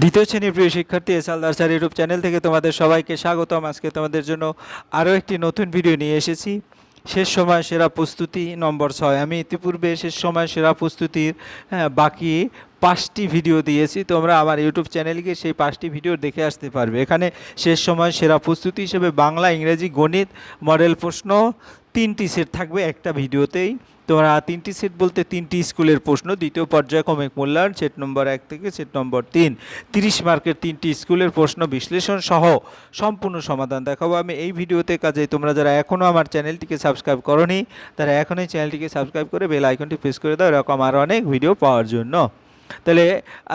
দ্বিতীয় শ্রেণির প্রিয় শিক্ষার্থী এস আলদার ইউটিউব চ্যানেল থেকে তোমাদের সবাইকে স্বাগতম। আজকে তোমাদের জন্য আরও একটি নতুন ভিডিও নিয়ে এসেছি। শেষ সময় সেরা প্রস্তুতি নম্বর ছয়। আমি ইতিপূর্বে শেষ সময় সেরা প্রস্তুতির হ্যাঁ, বাকি পাঁচটি ভিডিও দিয়েছি। তোমরা আমার ইউটিউব চ্যানেলকে সেই পাঁচটি ভিডিও দেখে আসতে পারবে। এখানে শেষ সময় সেরা প্রস্তুতি হিসেবে বাংলা ইংরেজি গণিত মডেল প্রশ্ন তিনটি সেট থাকবে একটা ভিডিওতেই। তোমরা তিনটি সেট বলতে তিনটি স্কুলের প্রশ্ন, দ্বিতীয় পর্যায়ে কমেক মূল্যায়ন, সেট নম্বর এক থেকে সেট নম্বর তিন, তিরিশ মার্কের তিনটি স্কুলের প্রশ্ন বিশ্লেষণ সহ সম্পূর্ণ সমাধান দেখাবো। আমি এই ভিডিওতে কাজে তোমরা যারা এখনও আমার চ্যানেলটিকে সাবস্ক্রাইব করনি, তারা এখনই চ্যানেলটিকে সাবস্ক্রাইব করে বেল আইকনটি প্রেস করে দাও। এরকম আরও অনেক ভিডিও পাওয়ার জন্য। তাহলে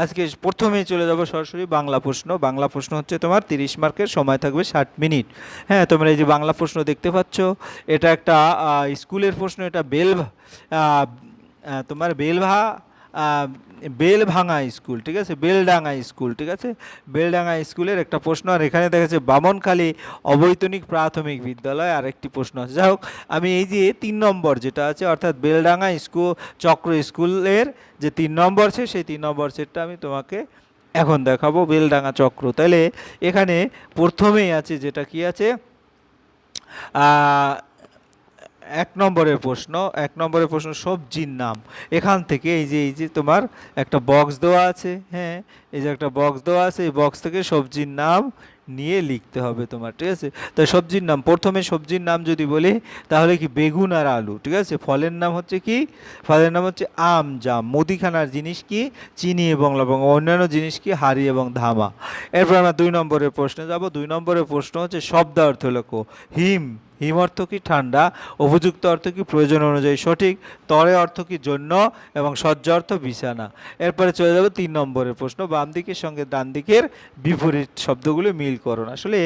আজকে প্রথমেই চলে যাব সরাসরি বাংলা প্রশ্ন। বাংলা প্রশ্ন হচ্ছে তোমার তিরিশ মার্কের সময় থাকবে ষাট মিনিট। হ্যাঁ তোমরা এই যে বাংলা প্রশ্ন দেখতে পাচ্ছ এটা একটা স্কুলের প্রশ্ন এটা বেল আহ, আহ, তোমার বেলভা বেলভাঙা স্কুল, ঠিক আছে? বেলডাঙ্গা স্কুল, ঠিক আছে? বেলডাঙ্গা স্কুলের একটা প্রশ্ন, আর এখানে দেখা যাচ্ছে বামনখালী অবৈতনিক প্রাথমিক বিদ্যালয় আর একটি প্রশ্ন আছে। যাই হোক, আমি এই যে তিন নম্বর যেটা আছে, অর্থাৎ বেলডাঙ্গা স্কুল চক্র স্কুলের যে তিন নম্বর আছে সেই তিন নম্বর সেটটা আমি তোমাকে এখন দেখাবো, বেলডাঙ্গা চক্র। তাহলে এখানে প্রথমেই আছে যেটা কি আছে? এক নম্বরের প্রশ্ন, এক নম্বরের প্রশ্ন সবজির নাম। এখান থেকে এই যে এই যে তোমার একটা বক্স দেওয়া আছে হ্যাঁ এই যে একটা বক্স দেওয়া আছে, এই বক্স থেকে সবজির নাম নিয়ে লিখতে হবে তোমার, ঠিক আছে? তো সবজির নাম, প্রথমে সবজির নাম যদি বলি, তাহলে কি বেগুন আর আলু, ঠিক আছে? ফলের নাম হচ্ছে কি? ফলের নাম হচ্ছে আম, জাম, মুদিখানার জিনিস কি? চিনি এবং লবঙ্গ, অন্যান্য জিনিস কি? হাড়ি এবং ধামা। এরপর আমরা দুই নম্বরের প্রশ্নে যাব। দুই নম্বরের প্রশ্ন হচ্ছে শব্দার্থ লেখো হিম হিম অর্থ কি ঠান্ডা? উপযুক্ত অর্থ কি প্রয়োজন অনুযায়ী সঠিক? তরে অর্থ কি জন্য? এবং সজ্জা অর্থ বিছানা। এরপরে চলে যাবে তিন নম্বরের প্রশ্ন। বাম দিকের সঙ্গে ডান দিকের বিপরীত শব্দগুলি মিল করুন আসলে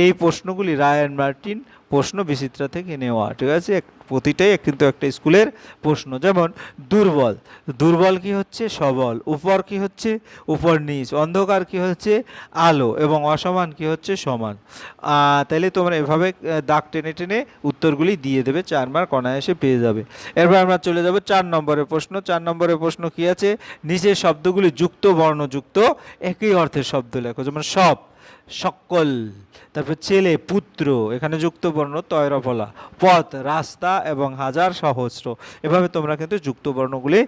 এই প্রশ্নগুলি রায়ান মার্টিন প্রশ্ন বিচিত্রা থেকে নেওয়া, ঠিক আছে? প্রতিটাই কিন্তু একটা স্কুলের প্রশ্ন। যেমন, দুর্বল। দুর্বল কি হচ্ছে? সবল। উপর কি হচ্ছে? উপর নিচ। অন্ধকার কি হচ্ছে? আলো। এবং অসমান কি হচ্ছে? সমান। তাহলে তোমরা এভাবে দাগ টেনে টেনে উত্তরগুলি দিয়ে দেবে, চার মার্ক অনায়াসে পেয়ে যাবে। এরপর আমরা চলে যাব চার নম্বরের প্রশ্ন। চার নম্বরের প্রশ্ন কি আছে? নিচের শব্দগুলি যুক্ত, বর্ণযুক্ত, একই অর্থের শব্দ লেখো। যেমন, সব। সকল, তারপর ছেলে, পুত্র, এখানে যুক্ত বর্ণ তয়রফলা পথ, রাস্তা এবং হাজার সহস্র। এভাবে তোমরা কিন্তু যুক্ত বর্ণগুলি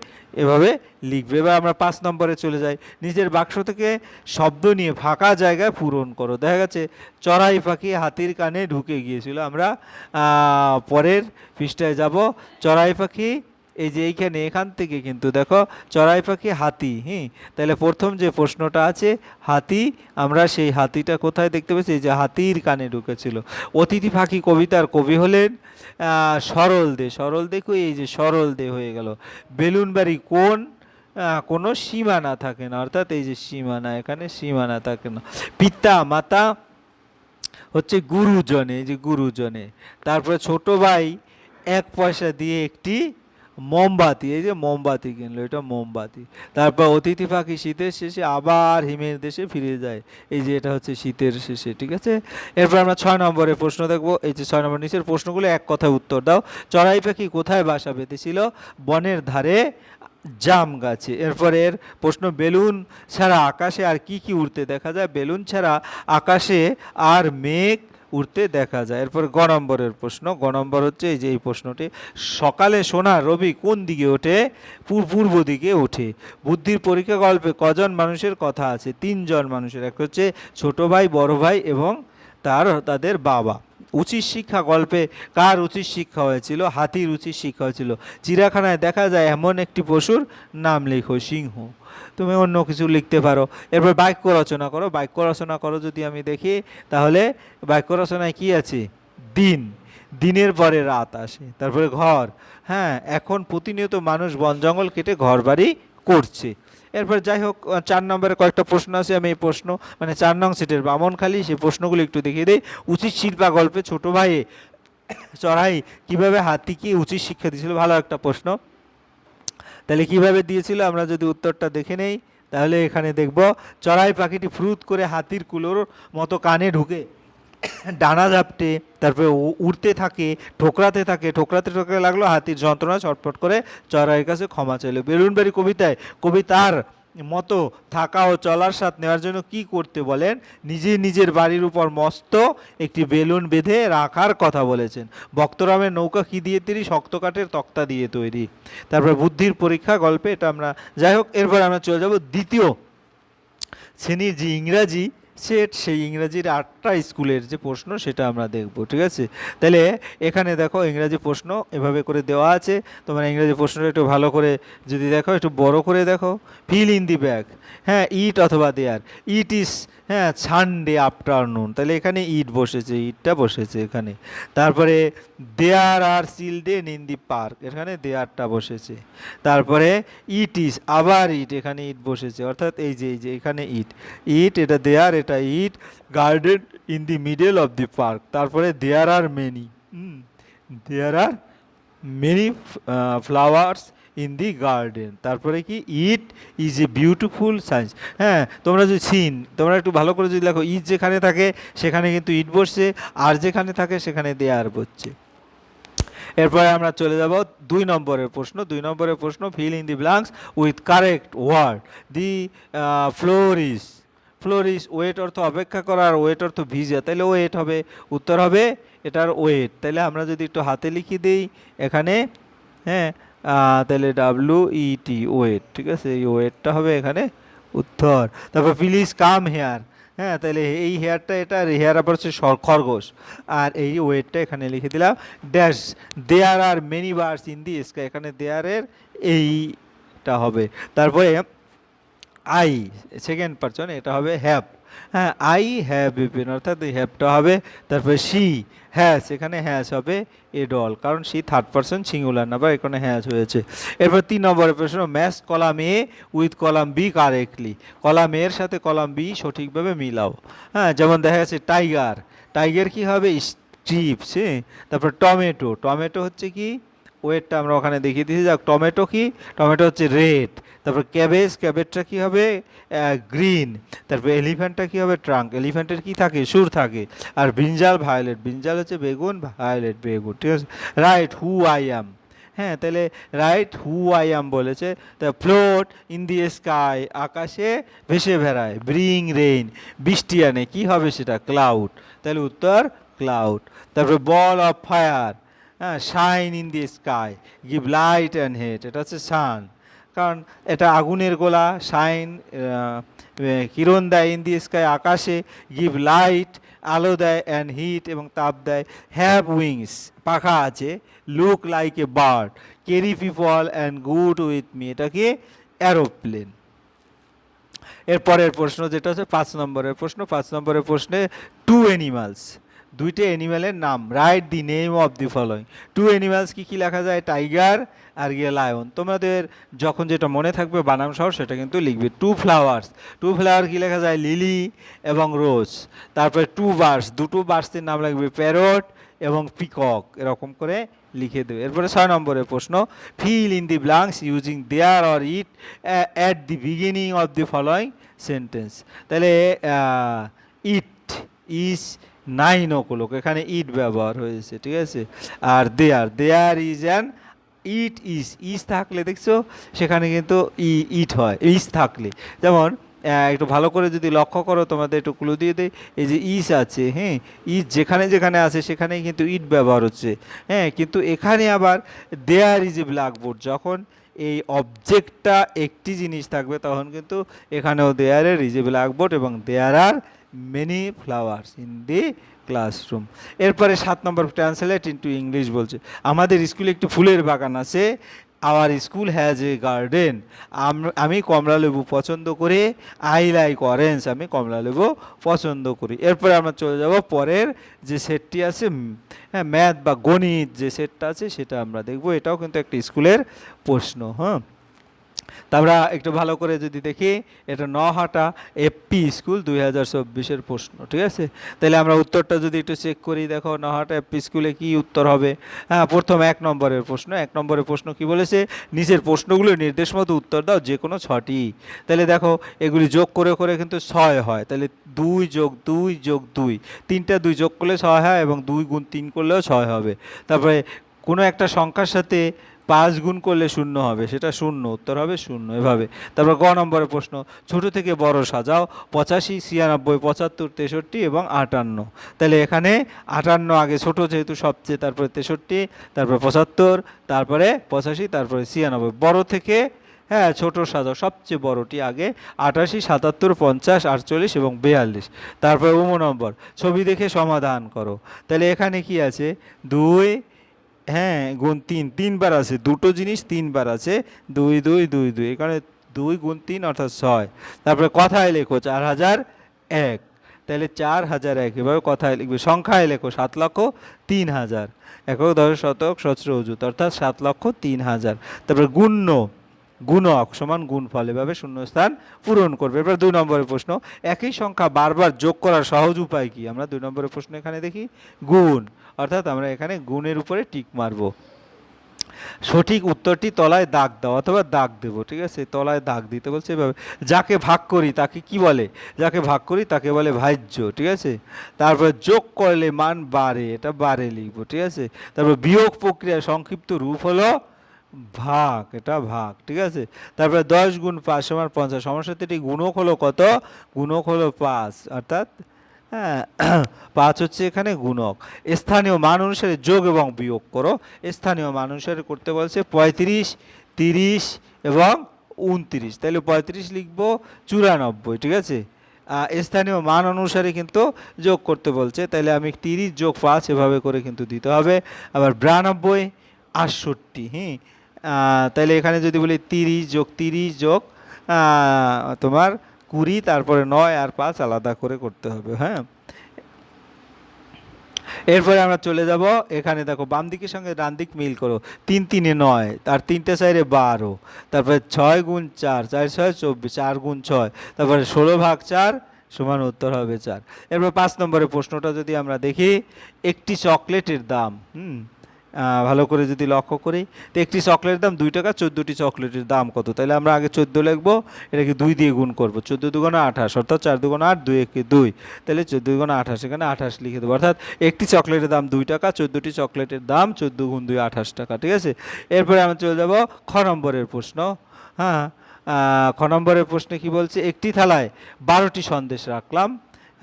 এভাবে লিখবে। এবার আমরা পাঁচ নম্বরে চলে যাই। নিজের বাক্স থেকে শব্দ নিয়ে ফাঁকা জায়গায় পূরণ করো। দেখা গেছে, চড়াই পাখি হাতির কানে ঢুকে গিয়েছিল। আমরা পরের পৃষ্ঠায় যাব। চড়াই পাখি এই যে এইখানে এখান থেকে কিন্তু দেখো চড়াই পাখি হাতি হ্যাঁ তাহলে প্রথম যে প্রশ্নটা আছে, হাতি, আমরা সেই হাতিটা কোথায় দেখতে এই যে হাতির কানে ঢুকেছিল। অতিথি পাখি কবিতার কবি হলেন সরল দে, সরল দেখো এই যে সরল দে হয়ে গেল। বেলুনবাড়ি কোন কোনো সীমানা থাকে না, অর্থাৎ এই যে সীমানা, এখানে সীমানা থাকে না। পিতা, মাতা হচ্ছে গুরুজনে যে গুরুজনে। তারপরে ছোট ভাই এক পয়সা দিয়ে একটি মোমবাতি, এই যে মোমবাতি কিনলো, এটা মোমবাতি। তারপর অতিথি পাখি শীতের শেষে আবার হিমের দেশে ফিরে যায়। এই যে এটা হচ্ছে শীতের শেষে, ঠিক আছে? এরপর আমরা ছয় নম্বরের প্রশ্ন দেখব। এই যে ছয় নম্বর নিচের প্রশ্নগুলো এক কথায় উত্তর দাও। চড়াই পাখি কোথায় বাসা বেঁধেছিল? বনের ধারে জাম গাছে। এরপর এর প্রশ্ন, বেলুন ছাড়া আকাশে আর কি কি উড়তে দেখা যায়? বেলুন ছাড়া আকাশে আর মেঘ উড়তে দেখা যায়। এরপর গ নম্বরের প্রশ্ন। গ নম্বর হচ্ছে এই যে, এই প্রশ্নটি, সকালে সোনা রবি কোন দিকে ওঠে? পূর- পূর্ব দিকে ওঠে। বুদ্ধির পরীক্ষা গল্পে কজন মানুষের কথা আছে? তিনজন মানুষের। এক হচ্ছে ছোট ভাই, বড় ভাই এবং তার, তাদের বাবা। উচিত শিক্ষা গল্পে কার উচিত শিক্ষা হয়েছিল, হাতির উচিত শিক্ষা হয়েছিল। চিড়াখানায় দেখা যায় এমন একটি পশুর নাম লেখো, সিংহ। তুমি অন্য কিছু লিখতে পারো। এরপর বাক্য রচনা করো। বাক্য রচনা করো যদি আমি দেখি, তাহলে বাক্য রচনায় কি আছে? দিন। দিনের পরে রাত আসে। তারপরে ঘর। হ্যাঁ এখন প্রতিনিয়ত মানুষ বন জঙ্গল কেটে ঘর বাড়ি করছে। এরপর যাই হোক চার নম্বরে কয়েকটা প্রশ্ন আছে, আমি এই প্রশ্ন মানে চার নং সিটের বামনখালি সেই প্রশ্নগুলো একটু দেখিয়ে দিই। উচিত শিল্পা গল্পে ছোট ভাই, চড়াই, কীভাবে হাতিকে উচিত শিক্ষা দিয়েছিল? ভালো একটা প্রশ্ন। তাহলে কীভাবে দিয়েছিল? আমরা যদি উত্তরটা দেখে নেই, তাহলে এখানে দেখব, চড়াই পাখিটি ফ্রুত করে হাতির কুলোর মতো কানে ঢুকে। ডানা ঝাপটে, তারপরে উড়তে থাকে, ঠোকরাতে থাকে, ঠোকরাতে ঠোকরা লাগল, হাতির যন্ত্রণা ছটফট করে চড়াইয়ের কাছে ক্ষমা চাইলো। বেলুনবাড়ি কবিতায় কবি তার মতো থাকা ও চলার স্বাদ নেওয়ার জন্য কি করতে বলেন? নিজে নিজের বাড়ির উপর মস্ত একটি বেলুন বেঁধে রাখার কথা বলেছেন। ভক্তরামের নৌকা কি দিয়ে তৈরি? শক্ত কাঠের তক্তা দিয়ে তৈরি। তারপর বুদ্ধির পরীক্ষা গল্পে এটা আমরা, যাই হোক, এরপর আমরা চলে যাব দ্বিতীয় শ্রেণির যে ইংরাজি সেট সেই ইংরাজির আটটা স্কুলের যে প্রশ্ন সেটা আমরা দেখব, ঠিক আছে? তাহলে এখানে দেখো ইংরাজি প্রশ্ন এভাবে করে দেওয়া আছে। তোমরা ইংরাজি প্রশ্নটা একটু ভালো করে যদি দেখো, একটু বড় করে দেখো। ফিল ইন দি ব্যাগ হ্যাঁ ইট অথবা দেয়ার ইট ইস হ্যাঁ সানডে আফটারনুন তাহলে এখানে ইট বসেছে ইটটা বসেছে এখানে। তারপরে there are children in the park এখানে দেয়ারটা বসেছে। তারপরে ইট ইস আবার ইট এখানে ইট বসেছে। অর্থাৎ এই যে এই যে, এখানে ইট ইট এটা দেয়ার এটা it garden in the middle of the park তারপরে there are many there are many flowers in the garden তারপরে কি? It is a beautiful science হ্যাঁ তোমরা যদি সিন তোমরা একটু ভালো করে যদি দেখো ইট যেখানে থাকে সেখানে কিন্তু ইট বসছে আর যেখানে থাকে সেখানে দেয়ার বসছে। এরপরে আমরা চলে যাব দুই নম্বরের প্রশ্ন। দুই নম্বরের প্রশ্ন fill in the blanks with correct word the florist florist wait অর্থ অপেক্ষা করা আর ওয়েট অর্থ ভিজা তাহলে ওয়েট হবে, উত্তর হবে এটার ওয়েট তাহলে আমরা যদি একটু হাতে লিখে দিই, এখানে হ্যাঁ তাহলে ডাব্লু ইটি ওয়েট ঠিক আছে, এই ওয়েটটা হবে এখানে উত্তর, তারপর প্লিজ কাম হেয়ার হ্যাঁ তাহলে এই হেয়ারটা এটা হেয়ার আবার হচ্ছে খরগোশ, আর এই ওয়েটটা এখানে লিখে দিলাম dash there are many birds in the sky এখানে দেয়ারের এইটা হবে, তারপরে আই সেকেন্ড পারসন এটা হবে হ্যাভ হ্যাঁ আই হ্যাভ এ অর্থাৎ এই হ্যাভটা হবে, তারপরে সি হ্যাস এখানে হ্যাস হবে এ ডল কারণ সি থার্ড পারসন সিঙ্গুলার না বা এখানে হ্যাস হয়েছে। এরপর তিন নম্বরের প্রশ্ন match column A with column B correctly column এর সাথে কলাম বি সঠিকভাবে মিলাও। হ্যাঁ যেমন দেখা যাচ্ছে টাইগার টাইগার কি হবে? স্ট্রিপস হ্যাঁ তারপর টমেটো টমেটো হচ্ছে কি? ওয়েটটা আমরা ওখানে দেখিয়ে দিয়েছি। যাক, টমেটো কি? টমেটো হচ্ছে রেড। তারপর ক্যাবেজ, ক্যাবেজটা কী হবে? গ্রিন। তারপর এলিফ্যান্টটা কী হবে? ট্রাঙ্ক। এলিফ্যান্টের কী থাকে? সুর থাকে। আর ব্রিঞ্জাল, ভায়োলেট। ব্রিঞ্জাল হচ্ছে বেগুন, ভায়োলেট বেগুন। ঠিক আছে? Right, who I am. হ্যাঁ তাহলে রাইট, হু আই অ্যাম বলেছে। তা ফ্লোট ইন দি স্কাই, আকাশে ভেসে বেড়ায় ব্রিং রেইন। বৃষ্টি আনে। কী হবে সেটা? ক্লাউড। তাহলে উত্তর, ক্লাউড। তারপরে বল অফ ফায়ার। হ্যাঁ shine in the sky give light and heat এটা হচ্ছে সান কারণ এটা আগুনের গোলা শাইন কিরণ দেয় ইন দি স্কাই আকাশে গিভ লাইট আলো দেয় অ্যান্ড হিট এবং তাপ দেয় হ্যাভ উইংস পাখা আছে look like a bird carry people and good with me এটা কি? অ্যারোপ্লেন এরপরের প্রশ্ন, যেটা হচ্ছে পাঁচ নম্বরের প্রশ্ন, পাঁচ নম্বরের প্রশ্নে টু অ্যানিমালস দুইটা অ্যানিম্যালের নাম write the name of the following two animals কী কী লেখা যায়? টাইগার আর গিয়ে লায়ন তোমাদের যখন যেটা মনে থাকবে বানাম সহ সেটা কিন্তু লিখবে। টু ফ্লাওয়ার্স টু ফ্লাওয়ার কি লেখা যায়? লিলি এবং রোজ তারপরে টু বার্স দুটো বার্সের নাম লাগবে প্যারট এবং পিকক এরকম করে লিখে দেবে। এরপরে ছয় নম্বরের প্রশ্ন। Fill in the blanks using there or it at the beginning of the following sentence তাহলে ইট ইজ নাইন ওকলোক এখানে ইট ব্যবহার হয়েছে, ঠিক আছে? আর দেয়ার দেয়ার ইজ অ্যান ইট ইস ইস থাকলে দেখছ, সেখানে কিন্তু ই ইট হয় ইস থাকলে। যেমন একটু ভালো করে যদি লক্ষ্য করো, তোমাদের একটু ক্লু দিয়ে দেয় এই যে ইস আছে হ্যাঁ? ইস যেখানে যেখানে আছে, সেখানেই কিন্তু ইট ব্যবহার হচ্ছে। হ্যাঁ কিন্তু এখানে আবার দেয়ার ইজ এ ব্ল্যাকবোর্ড যখন এই অবজেক্টটা একটি জিনিস থাকবে, তখন কিন্তু এখানেও দেয়ারের ইজ এ ব্ল্যাকবোর্ড এবং there are many flowers in the classroom এরপরে সাত নম্বর ট্রান্সলেট ইন্টু ইংলিশ বলছে, আমাদের স্কুলে একটি ফুলের বাগান আছে। Our school has a garden আমি কমলা লেবু পছন্দ করে। আই লাইক অরেঞ্জ আমি কমলা লেবু পছন্দ করি। এরপরে আমরা চলে যাব পরের যে সেটটি আছে হ্যাঁ ম্যাথ বা গণিত যে সেটটা আছে, সেটা আমরা দেখব। এটাও কিন্তু একটা স্কুলের প্রশ্ন হ্যাঁ। তা আমরা একটু ভালো করে যদি দেখি, এটা নহাটা এপি স্কুল দুই হাজার চব্বিশের প্রশ্ন, ঠিক আছে? তাহলে আমরা উত্তরটা যদি একটু চেক করি, দেখো নহাটা এপি স্কুলে কি উত্তর হবে? হ্যাঁ প্রথম এক নম্বরের প্রশ্ন, এক নম্বরের প্রশ্ন কি বলেছে? নিচের প্রশ্নগুলো নির্দেশ মতো উত্তর দাও যে কোনো ছটি। তাহলে দেখো, এগুলি যোগ করে করে কিন্তু ছয় হয়, তাহলে দুই যোগ দুই যোগ দুই, তিনটা দুই যোগ করলে ছয় হয় এবং দুই গুণ তিন করলেও ছয় হবে। তারপরে কোনো একটা সংখ্যার সাথে পাঁচ গুণ করলে শূন্য হবে, সেটা শূন্য, উত্তর হবে শূন্য, এভাবে। তারপর গ নম্বরের প্রশ্ন, ছোট থেকে বড় সাজাও, পঁচাশি, ছিয়ানব্বই, পঁচাত্তর, তেষট্টি এবং আটান্ন। তাহলে এখানে আটান্ন আগে ছোট যেহেতু সবচেয়ে, তারপরে তেষট্টি, তারপরে পঁচাত্তর, তারপরে পঁচাশি, তারপরে ছিয়ানব্বই। বড় থেকে হ্যাঁ ছোট সাজাও, সবচেয়ে বড়টি আগে আটাশি, সাতাত্তর, পঞ্চাশ, আটচল্লিশ এবং বিয়াল্লিশ। তারপরে উম নম্বর, ছবি দেখে সমাধান করো। তাহলে এখানে কি আছে? দুই হ্যাঁ গুণ তিন, তিনবার আছে, দুটো জিনিস তিনবার আছে, দুই দুই দুই দুই এখানে দুই গুণ তিন অর্থাৎ ছয়। তারপরে কথায় লেখো, চার হাজার এক। তাহলে চার হাজার এক, এভাবে কথায় লিখবে, সংখ্যায় লেখো, সাত লক্ষ তিন হাজার। একক দশ শতক সচ্র অজুত অর্থাৎ সাত লক্ষ তিন হাজার। তারপরে গুণ্য গুণক সমান গুণফল, এভাবে শূন্যস্থান পূরণ করবে। এবার দুই নম্বরের প্রশ্ন, একই সংখ্যা বারবার যোগ করার সহজ উপায় কি? আমরা দুই নম্বরের প্রশ্ন এখানে দেখি, গুণ। অর্থাৎ আমরা এখানে গুণের উপরে টিক মারবো। সঠিক উত্তরটি তলায় দাগ দাও অথবা দাগ দেব, ঠিক আছে? তলায় দাগ দিতে বলছে এভাবে। যাকে ভাগ করি তাকে কি বলে? যাকে ভাগ করি তাকে বলে ভাজ্য, ঠিক আছে? তারপর যোগ করলে মান বাড়ে, এটা বাড়ে লিখব, ঠিক আছে? তারপর বিয়োগ প্রক্রিয়া সংক্ষিপ্ত রূপ হলো ভাগ, এটা ভাগ, ঠিক আছে? তারপরে দশ গুণ পাঁচ সমান পঞ্চাশ সমস্যাটি গুণক হলো কত? গুণক হলো পাঁচ, অর্থাৎ হ্যাঁ পাঁচ হচ্ছে এখানে গুণক। স্থানীয় মান অনুসারে যোগ এবং বিয়োগ করো। স্থানীয় মান অনুসারে করতে বলছে পঁয়ত্রিশ, তিরিশ এবং উনত্রিশ। তাহলে পঁয়ত্রিশ লিখব চুরানব্বই, ঠিক আছে? স্থানীয় মান অনুসারে কিন্তু যোগ করতে বলছে। তাহলে আমি তিরিশ যোগ পাঁচ এভাবে করে কিন্তু দিতে হবে। আবার বিরানব্বই, আটষট্টি হ্যাঁ তাহলে এখানে যদি বলি তিরিশ যোগ তিরিশ যোগ তোমার কুড়ি, তারপরে নয় আর পাঁচ আলাদা করে করতে হবে হ্যাঁ? এরপরে আমরা চলে যাব, এখানে দেখো বাম দিকের সঙ্গে ডান দিক মিল করো, তিন তিনে নয়, তার তিনটে সাইডে বারো, তারপরে ছয় গুণ চার চার ছয় চব্বিশ, চার গুণ ছয়, তারপরে ষোলো ভাগ চার সমান উত্তর হবে চার। এরপর পাঁচ নম্বরের প্রশ্নটা যদি আমরা দেখি, একটি চকলেটের দাম, হুম? ভালো করে যদি লক্ষ্য করি, তো একটি চকলেটের দাম দুই টাকা, চোদ্দোটি চকলেটের দাম কত? তাহলে আমরা আগে চোদ্দ লিখব, এটাকে দুই দিয়ে গুণ করব, চোদ্দ দুগুণে আঠাশ, অর্থাৎ চার দুগুণে আট, দুই একে দুই। তাহলে চোদ্দ দুগুণে আঠাশ, এখানে আঠাশ লিখে দেবো, অর্থাৎ একটি চকলেটের দাম দুই টাকা, চোদ্দোটি চকলেটের দাম চোদ্দ গুণ দুই আঠাশ টাকা, ঠিক আছে? এরপরে আমরা চলে যাব খ নম্বরের প্রশ্ন হ্যাঁ? খ নম্বরের প্রশ্নে কি বলছে? একটি থালায় বারোটি সন্দেশ রাখলাম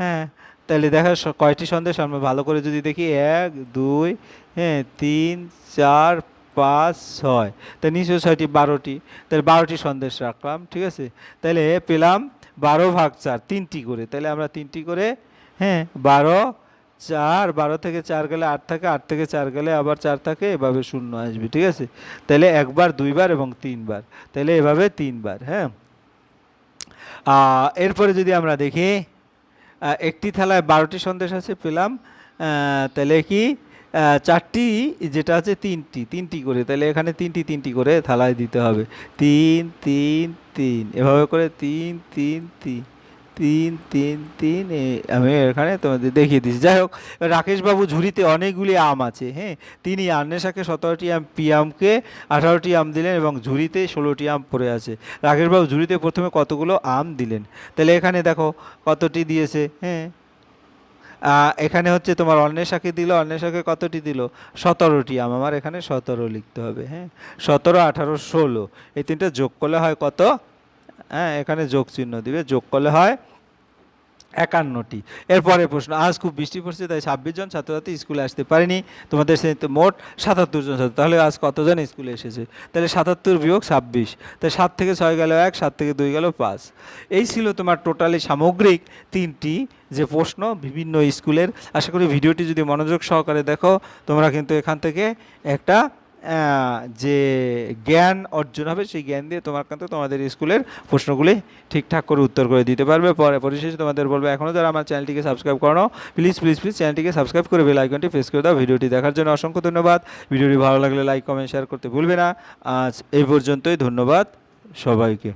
হ্যাঁ? তাহলে দেখা কয়টি সন্দেশ? আমরা ভালো করে যদি দেখি, এক, দুই হ্যাঁ তিন, চার, পাঁচ, ছয়। তা নিশ্চয় ছয়টি, বারোটি। তাহলে বারোটি সন্দেশ রাখলাম, ঠিক আছে? তাহলে পেলাম বারো ভাগ চার, তিনটি করে। তাহলে আমরা তিনটি করে হ্যাঁ বারো, চার, বারো থেকে চার গেলে আট থাকে, আট থেকে চার গেলে আবার চার থাকে, এভাবে শূন্য আসবে, ঠিক আছে? তাহলে একবার, দুইবার এবং তিনবার। তাহলে এভাবে তিনবার হ্যাঁ? এরপরে যদি আমরা দেখি একটি থালায় বারোটি সন্দেশ আছে, পেলাম। তাহলে কি? চারটি, যেটা আছে তিনটি তিনটি করে। তাহলে এখানে তিনটি তিনটি করে থালায় দিতে হবে। তিন তিন তিন। এভাবে করে তিন তিন তিন। তিন তিন তিন আমি এখানে তোমাদের দেখিয়ে দিচ্ছি। যাই হোক, রাকেশবাবু ঝুড়িতে অনেকগুলি আম আছে হ্যাঁ? তিনি আন্নেশাকে সতেরোটি আম, পিয়ামকে আঠারোটি আম দিলেন এবং ঝুড়িতে ষোলোটি আম পড়ে আছে। রাকেশবাবু ঝুড়িতে প্রথমে কতগুলো আম দিলেন? তাহলে এখানে দেখো, কতটি দিয়েছে হ্যাঁ? এখানে হচ্ছে তোমার অন্বেষাকে দিল, অন্বেষাকে কতটি দিল? সতেরোটি আম, আমার এখানে সতেরো লিখতে হবে হ্যাঁ? সতেরো, আঠারো, ষোলো, এই তিনটা যোগ করলে হয় কত? হ্যাঁ এখানে যোগ চিহ্ন দিবে, যোগ করলে হয় একান্নটি। এরপরে প্রশ্ন, আজ খুব বৃষ্টি পড়ছে, তাই ছাব্বিশ জন ছাত্রছাত্রী স্কুলে আসতে পারেনি। তোমাদের শ্রেণীতে মোট সাতাত্তর জন ছাত্র, তাহলে আজ কতজন স্কুলে এসেছে? তাহলে সাতাত্তর বিয়োগ ছাব্বিশ তাই সাত থেকে ছয় গেল এক, সাত থেকে দুই গেল পাঁচ। এই ছিল তোমার টোটালি সামগ্রিক তিনটি যে প্রশ্ন বিভিন্ন স্কুলের। আশা করি ভিডিওটি যদি মনোযোগ সহকারে দেখো, তোমরা কিন্তু এখান থেকে একটা যে জ্ঞান অর্জন হবে, সেই জ্ঞান দিয়ে তোমার কিন্তু তোমাদের স্কুলের প্রশ্নগুলি ঠিকঠাক করে উত্তর করে দিতে পারবে। পরে পরিশেষে তোমাদের বলবে এখনও যারা আমার চ্যানেলটিকে সাবস্ক্রাইব করো প্লিজ প্লিজ প্লিজ চ্যানেলটিকে সাবস্ক্রাইব করে বেল আইকনটি প্রেস করে দাও। ভিডিওটি দেখার জন্য অসংখ্য ধন্যবাদ। ভিডিওটি ভালো লাগলে লাইক কমেন্ট শেয়ার করতে ভুলবে না। আজ এই পর্যন্তই, ধন্যবাদ সবাইকে।